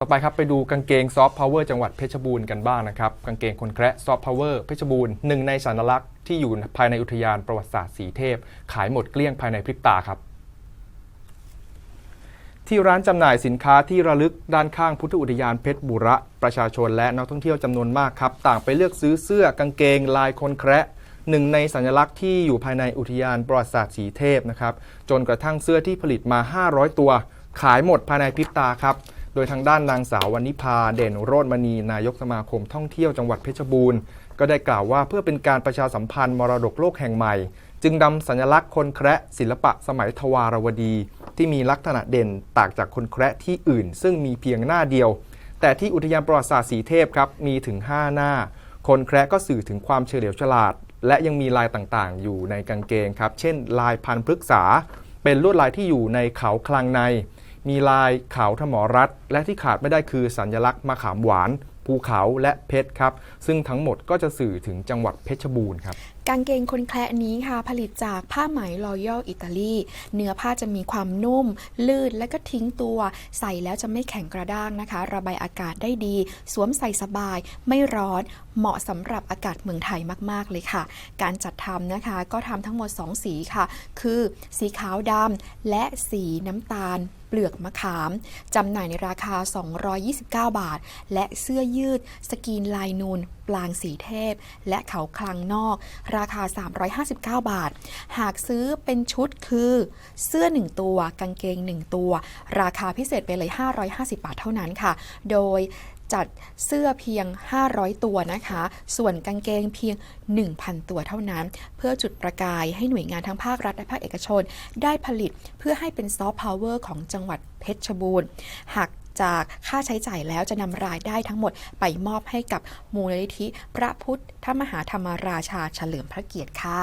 ต่อไปครับไปดูกางเกงซอฟต์พาวเวอร์จังหวัดเพชรบูรณ์กันบ้างนะครับกางเกงคนแคระซอฟต์พาวเวอร์เพชรบูรณ์หนึ่งในสัญลักษณ์ที่อยู่ภายในอุทยานประวัติศาสตร์สีเทพ ขายหมดเกลี้ยงภายในพริบตาครับ ที่ร้านจำหน่ายสินค้าที่ระลึกด้านข้างพุทธอุทยานเพชรบุระประชาชนและนักท่องเที่ยวจำนวนมากครับ ต่างไปเลือกซื้อเสื้อกางเกงลายคนแคระหนึ่งในสัญลักษณ์ที่อยู่ภายในอุทยานประวัติศาสตร์สีเทพนะครับจนกระทั่งเสื้อที่ผลิตมา 500 ตัว ขายหมดภายในพริบตาครับ โดยทางด้านนางสาววณิพาเด่นโรจน์มณีนายกสมาคมท่องเที่ยวจังหวัดเพชรบูรณ์ก็ได้กล่าวว่าเพื่อเป็นการประชาสัมพันธ์มรดกโลกแห่งใหม่ จึงนำสัญลักษณ์คนแคระศิลปะสมัยทวารวดี ที่มีลักษณะเด่นต่างจากคนแคระที่อื่น ซึ่งมีเพียงหน้าเดียว แต่ที่อุทยานประวัติศาสตร์สีเทพครับมีถึง 5 หน้า คนแคระก็สื่อถึงความเฉลียวฉลาด และยังมีลายต่างๆ อยู่ในกางเกงครับเช่น ลายพันพฤกษา เป็นลวดลายที่อยู่ในเขาคลังใน มีลายเขาทมรัฐ และที่ขาดไม่ได้คือสัญลักษณ์มะขามหวานภูเขาและเพชรครับ ซึ่งทั้งหมดก็จะสื่อถึงจังหวัดเพชรบูรณ์ครับ กางเกงคนแคระนี้ค่ะ ผลิตจากผ้าไหมรอยัลอิตาลี เนื้อผ้าจะมีความนุ่ม ลื่นและก็ทิ้งตัว ใส่แล้วจะไม่แข็งกระด้างนะคะ ระบายอากาศได้ดี สวมใส่สบาย ไม่ร้อน เหมาะสำหรับอากาศเมืองไทยมาก ๆ เลยค่ะ การจัดทำนะคะก็ทำทั้งหมด 2 สีค่ะ คือสีขาวดำและสีน้ำตาล เปลือกมะขาม จำหน่ายในราคา 229 บาท และเสื้อยืด สกีนลายนูนปลางสีเทพ และเขาคลังนอก ราคา 359 บาท หากซื้อเป็นชุดคือเสื้อ 1 ตัว กางเกง 1 ตัว ราคาพิเศษไปเลย 550 บาทเท่านั้นค่ะ โดย จัดเสื้อเพียง 500 ตัวนะคะ ส่วนกางเกงเพียง 1,000 ตัวเท่านั้น เพื่อจุดประกายให้หน่วยงานทั้งภาครัฐและภาคเอกชน ได้ผลิตเพื่อให้เป็นซอฟต์พาวเวอร์ของจังหวัดเพชรบูรณ์หากจากค่าใช้จ่ายแล้วจะนำรายได้ทั้งหมดไปมอบให้กับมูลนิธิพระพุทธมหาธรรมราชาเฉลิมพระเกียรติค่ะ